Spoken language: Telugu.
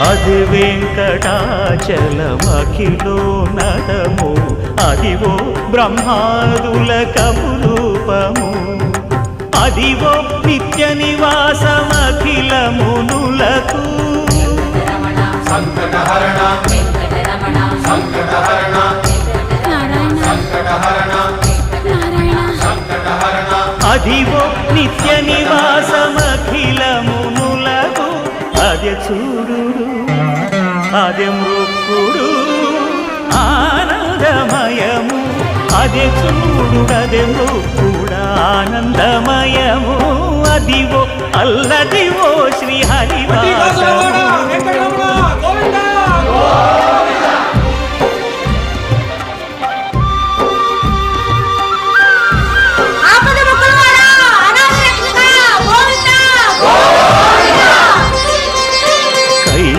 అది వెంకటాచలమఖిలో నడము అదివో బ్రహ్మాదుల కపురూపము. అదివో నిత్య నివాసమఖిల మునులకు రమణ సంకటహరణ సంకటహరణ సంకటహరణ సంకటహరణ అదివో నిత్య మునులకు అదే చూడు అదే మృక్కుడు ఆనందమయము. అదే చూడు అదే మృక్కుడు ఆనందమయము. అదివో అల్లదివో శ్రీహరి